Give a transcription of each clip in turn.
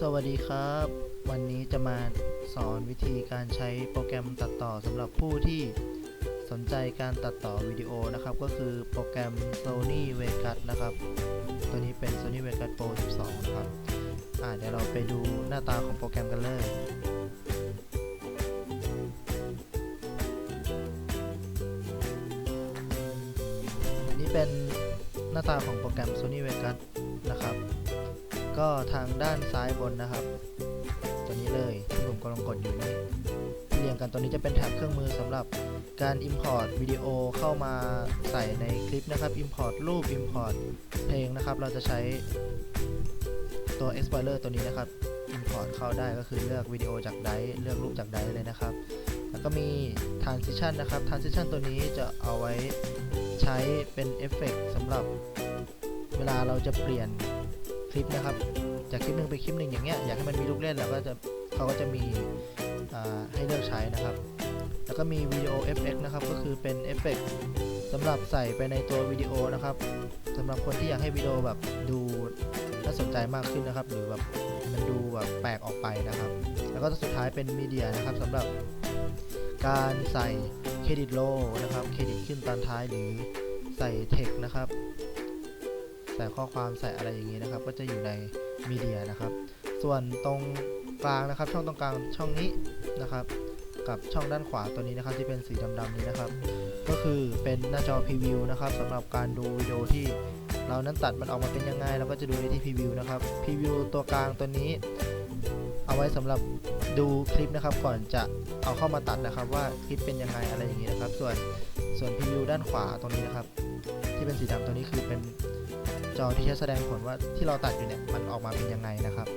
สวัสดีครับ วันนี้จะมาสอนวิธีการใช้โปรแกรมตัดต่อสำหรับผู้ที่สนใจการตัดต่อวิดีโอนะครับ ก็คือโปรแกรม Sony Vegas นะครับ ตัวนี้เป็น Sony Vegas Pro 12 นะครับอ่าเดี๋ยวเราไปดูหน้าตาของโปรแกรมกันเลยนี่เป็นหน้าตาของโปรแกรม Sony Vegas นะครับ ก็ทางด้านซ้ายบนนะครับ ตัวนี้เลยที่ผมกำลังกดอยู่นี่เรียงกันตัวนี้จะเป็นแท็บเครื่องมือสำหรับการ Import วิดีโอเข้ามาใส่ในคลิปนะครับ Import รูป Import เพลงนะครับ เราจะใช้ตัว Explorer ตัวนี้นะครับ Import เข้าได้ก็คือเลือกวิดีโอจากไดร์เลือกรูปจากไดร์เลยนะครับ แล้วก็มี Transition นะครับ Transition ตัวนี้จะเอาไว้ใช้เป็นเอฟเฟกต์สำหรับเวลาเราจะเปลี่ยน ลิปนะครับ จากคลิปหนึ่งไปคลิปหนึ่งอย่างเงี้ยอยากให้มันมีลูกเล่นเราก็จะเขาก็จะมีให้เลือกใช้นะครับ แล้วก็มีวิดีโอเอฟเฟกนะครับ ก็คือเป็นเอฟเฟกสำหรับใส่ไปในตัววิดีโอนะครับสำหรับคนที่อยากให้วิดีโอแบบดูน่าสนใจมากขึ้นนะครับ หรือแบบมันดูแบบแปลกออกไปนะครับ แล้วก็สุดท้ายเป็นมีเดียนะครับสำหรับการใส่เครดิตโลนะครับ เครดิตขึ้นตอนท้ายหรือใส่เทคนะครับ ใส่ข้อความใส่อะไรอย่างนี้นะครับ ก็จะอยู่ในมีเดียนะครับ ส่วนตรงกลางนะครับ ช่องตรงกลางช่องนี้นะครับ กับช่องด้านขวาตัวนี้นะครับ ที่เป็นสีดำๆนี้นะครับ ก็คือเป็นหน้าจอพรีวิวนะครับสำหรับการดูวิดีโอที่เรานั้นตัดมันออกมาเป็นยังไงเราก็จะดูได้ที่พรีวิวนะครับพรีวิวตัวกลางตัวนี้ เอาไว้สำหรับ ดูคลิปนะครับก่อนจะเอาเข้ามาตัดนะครับ ว่าคลิปเป็นยังไงอะไรอย่างนี้นะครับ ส่วนส่วนพรีวิวด้านขวาตรงนี้นะครับ ที่เป็นสีดำตัวนี้คือเป็นจอที่ใช้แสดงผลว่าที่เราตัดอยู่เนี่ยมันออกมาเป็นยังไงนะครับ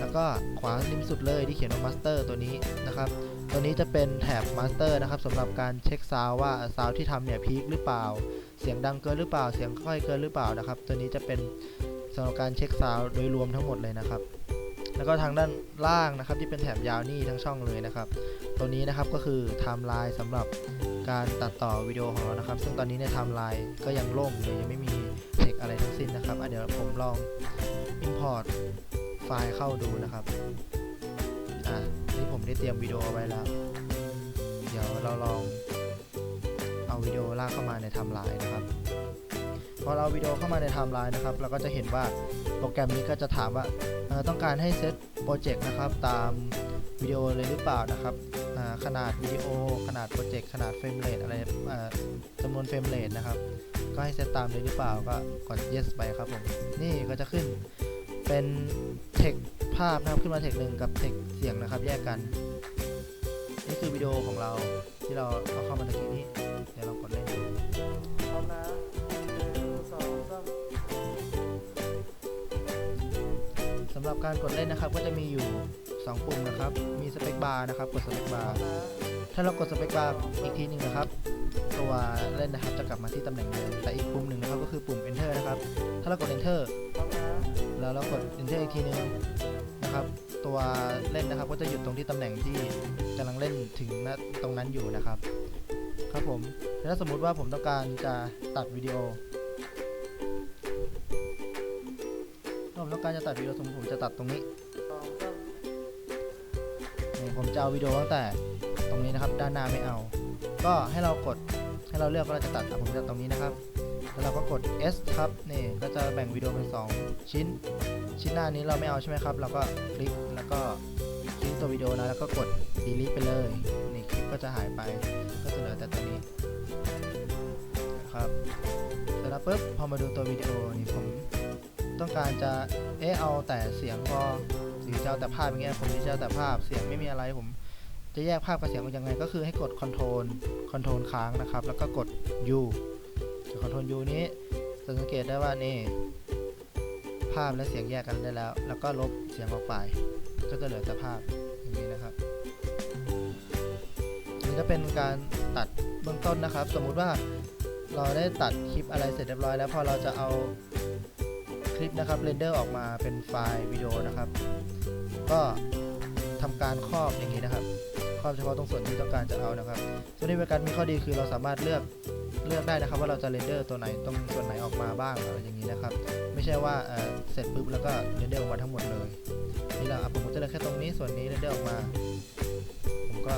แล้วก็ขวาริมสุดเลยที่เขียนว่า Master ตัวนี้นะครับ ตัวนี้จะเป็นแถบ Master นะครับสำหรับการเช็คซาวว่าซาวที่ทำเนี่ยพีคหรือเปล่า เสียงดังเกินหรือเปล่า เสียงค่อยเกินหรือเปล่านะครับ ตัวนี้จะเป็นสำหรับการเช็คซาวโดยรวมทั้งหมดเลยนะครับ แล้วก็ทางด้านล่างนะครับที่เป็นแถบยาวนี่ทั้งช่องเลยนะครับ ตัวนี้นะครับก็คือไทม์ไลน์สำหรับการตัดต่อวิดีโอของเรานะครับ ซึ่งตอนนี้ในไทม์ไลน์ก็ยังโล่งอยู่เลยยังไม่มีเทคอะไรทั้งสิ้นนะครับเดี๋ยวผมลอง import ไฟล์เข้าดูนะครับอะนี่ผมได้เตรียมวิดีโอเอาไว้แล้ว เดี๋ยวเราลองเอาวิดีโอลากเข้ามาในไทม์ไลน์นะครับ พอเราเอาวิดีโอเข้ามาในไทม์ไลน์นะครับเราก็จะเห็นว่าโปรแกรมนี้ก็จะถามว่าต้องการให้เซตโปรเจกต์นะครับตามวิดีโอเลยหรือเปล่านะครับขนาดวิดีโอ ขนาดโปรเจกต์ขนาดเฟรมเรทอะไรจำนวนเฟรมเรทนะครับ ก็ให้เซตตามเลยหรือเปล่าก็กด yes ไปครับผมนี่ก็จะขึ้นเป็นเทคภาพนะครับขึ้นมาเทคหนึ่งกับเทคเสียงนะครับ แยกกัน นี่คือวิดีโอของเราที่เราเอาเข้ามาตะกี้นี้ หรับการกดเล่นนะครับ ก็จะมีอยู่ 2 ปุ่มนะครับ มีสเปคบาร์นะครับ กดสเปคบาร์ถ้าเรากดสเปคบาร์อีกทีหนึ่งนะครับ ตัวเล่นนะครับจะกลับมาที่ตำแหน่งเดิมแต่อีกปุ่มหนึ่งนะครับก็คือปุ่ม enter นะครับ ถ้าเรากด enter พร้อมนะแล้วเรากด enter อีกทีหนึ่งนะครับ ตัวเล่นนะครับก็จะหยุดตรงที่ตำแหน่งที่กำลังเล่นถึงณตรงนั้นอยู่นะครับ ครับผมแล้วถ้าสมมุติว่าผมต้องการจะตัดวิดีโอ ต้องการจะตัดวิดีโอสมผมจะตัดตรงนี้นี่ผมจะเอาวิดีโอตั้งแต่ตรงนี้นะครับ ด้านหน้าไม่เอา ก็ให้เรากดให้เราเลือกว่าเราจะตัดผมจะตัดตรงนี้นะครับแล้วเราก็กด S ครับนี่ก็จะแบ่งวิดีโอเป็น 2 ชิ้น ชิ้นหน้านี้เราไม่เอาใช่ไหมครับ เราก็คลิกแล้วก็คลิกตัววิดีโอนะแล้วก็กด delete ไปเลยนี่คลิปก็จะหายไปก็จะเหลือแต่ตัวนี้นะครับเสร็จแล้วปุ๊บพอมาดูตัววิดีโอนี่ผม ต้องการจะเอะเอาแต่เสียงพอหรือจะเอาแต่ภาพอย่างเงี้ยผมจะเอาแต่ภาพเสียงไม่มีอะไรผม จะแยกภาพกับเสียงออกยังไง ก็คือให้กด Control Control ค้างนะครับ แล้วก็กด U จาก Control U นี้สังเกตได้ว่านี่ภาพและเสียงแยกกันได้แล้ว แล้วก็ลบเสียงออกไป ก็จะเหลือแต่ภาพอย่างนี้นะครับนี่ก็เป็นการตัดเบื้องต้นนะครับ สมมุติว่าเราได้ตัดคลิปอะไรเสร็จเรียบร้อยแล้วพอเราจะเอา ลิปนะครับเรนเดอร์ออกมาเป็นไฟล์วิดีโอนะครับ ก็ทำการครอบอย่างนี้นะครับ ครอบเฉพาะตรงส่วนที่ต้องการจะเอานะครับส่วนนี้เป็นการมีข้อดีคือเราสามารถเลือกเลือกได้นะครับ ว่าเราจะเรนเดอร์ตัวไหนตรงส่วนไหนออกมาบ้างอะไรอย่างนี้นะครับ ไม่ใช่ว่าเเสร็จปุ๊บแล้วก็เรนเดอร์ออกมาทั้งหมดเลยนี่แหละผมจะเลือกแค่ตรงนี้ส่วนนี้เรนเดอร์ออกมา ผมก็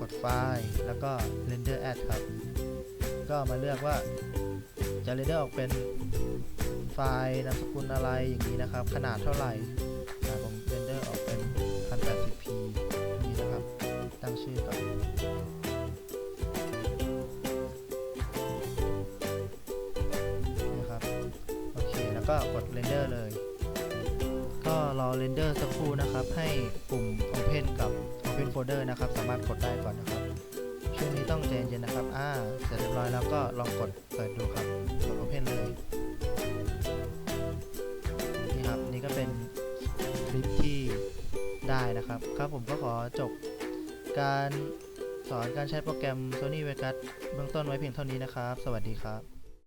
กดไฟล์แล้วก็ render add ครับ ก็มาเลือกว่าจะเรนเดอร์ออกเป็น ไฟล์นามสกุลอะไรอย่างนี้นะครับ ขนาดเท่าไหร่ผมเรนเดอร์ออกเป็น 1080p นี่นะครับ ตั้งชื่อก่อนนะครับ โอเค แล้วก็กดเรนเดอร์เลย ก็รอเรนเดอร์สักครู่นะครับ ให้ปุ่ม Open กับ Open Folder นะครับ สามารถกดได้ก่อนนะครับช่วงนี้ต้องใจเย็นๆนะครับ อ่า เสร็จเรียบร้อยแล้วก็ลองกดเปิดดูครับ กด Open เลย นี้ก็เป็นคลิปที่ได้นะครับ ครับผมก็ขอจบการสอนการใช้โปรแกรม Sony Vegas เบื้องต้นไว้เพียงเท่านี้นะครับ สวัสดีครับ